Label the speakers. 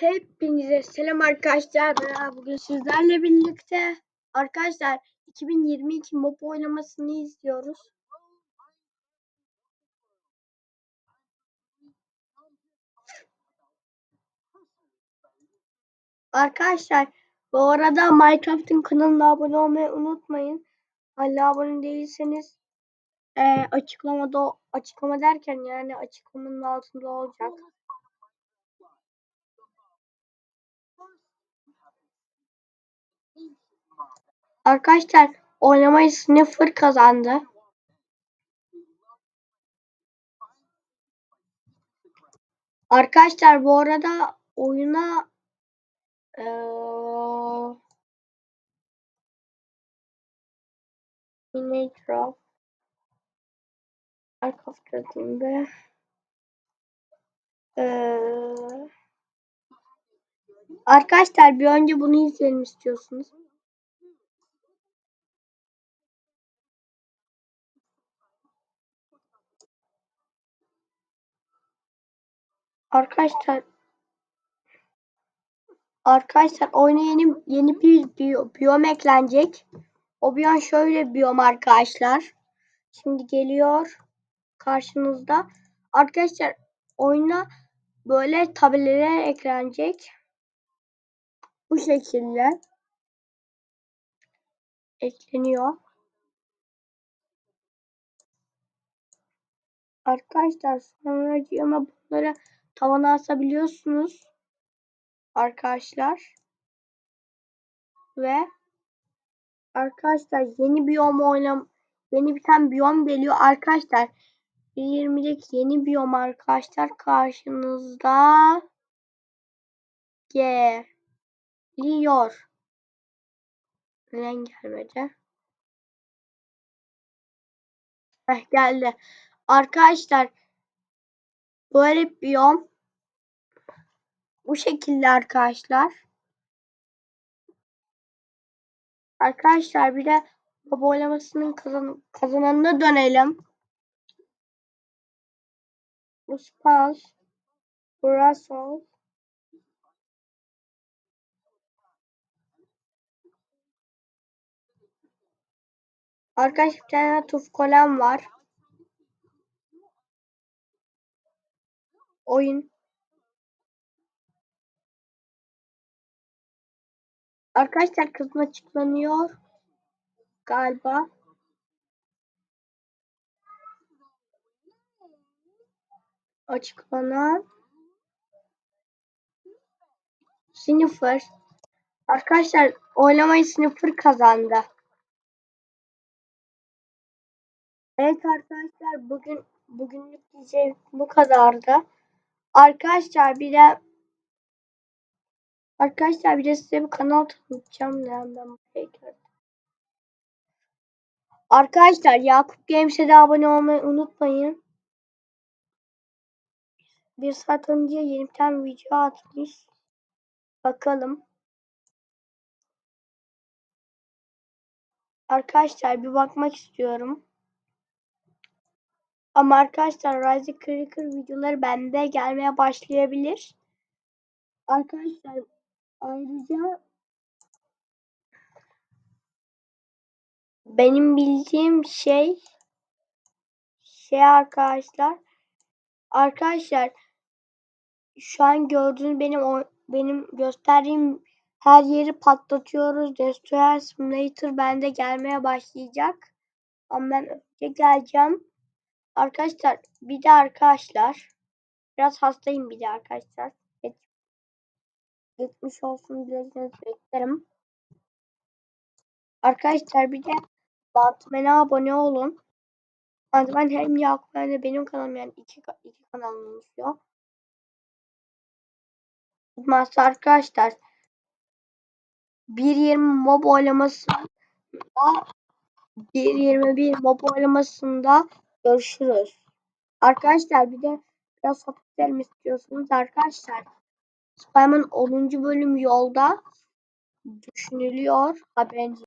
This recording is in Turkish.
Speaker 1: Hepinize selam arkadaşlar. Bugün sizlerle birlikte arkadaşlar 2022 mob oynamasını izliyoruz. Arkadaşlar bu arada Minecraft'ın kanalına abone olmayı unutmayın. Hala abone değilseniz e, açıklamada açıklama derken yani açıklamanın altında olacak. Arkadaşlar oynamayı Sniffer kazandı. Arkadaşlar bu arada oyuna ee, Minecraft Minecraft dediğimde ee, Arkadaşlar bir önce bunu izleyelim istiyorsunuz. Arkadaşlar Arkadaşlar oyuna yeni yeni bir biyo, biyom eklenecek. O biyom şöyle biyom arkadaşlar. Şimdi geliyor karşınızda. Arkadaşlar oyuna böyle tabelalar eklenecek. Bu şekilde ekleniyor. Arkadaşlar sonra ama bunları tavana asabiliyorsunuz. Arkadaşlar. Ve arkadaşlar yeni biyom oynam yeni bir tane biyom geliyor arkadaşlar. 20'lik yeni biyom arkadaşlar karşınızda geliyor. Neden gelmedi? Heh, geldi. Arkadaşlar böyle biyom bu şekilde arkadaşlar. Arkadaşlar bir de baba oylamasının kazan kazananına dönelim. Bu Spaz, Brasol, Arkadaşlar bir tane tuf kolem var. Oyun. Arkadaşlar kızın açıklanıyor. Galiba. Açıklanan. Sniffer. Arkadaşlar oylamayı Sniffer kazandı. Evet arkadaşlar bugün bugünlük diyeceğim bu kadardı. Arkadaşlar bir de Arkadaşlar bir de size bir kanal tanıtacağım. Yani ben buraya Arkadaşlar Yakup Games'e de abone olmayı unutmayın. Bir saat önce yeni bir tane video atmış. Bakalım. Arkadaşlar bir bakmak istiyorum. Ama arkadaşlar Rise Cracker videoları bende gelmeye başlayabilir. Arkadaşlar ayrıca benim bildiğim şey şey arkadaşlar arkadaşlar şu an gördüğünüz benim benim gösterdiğim her yeri patlatıyoruz. Destroyer Simulator bende gelmeye başlayacak. Ama ben önce geleceğim. Arkadaşlar bir de arkadaşlar biraz hastayım bir de arkadaşlar. Geçmiş olsun dilerseniz beklerim. Arkadaşlar bir de Batman'a abone olun. Batman hem Yakup hem de benim kanalım yani iki, iki kanalım oluşuyor. Masa arkadaşlar 1.20 mob oylamasında 1.21 mob oylamasında görüşürüz. Arkadaşlar bir de biraz sohbet edelim istiyorsunuz arkadaşlar. Spiderman 10. bölüm yolda düşünülüyor haberiniz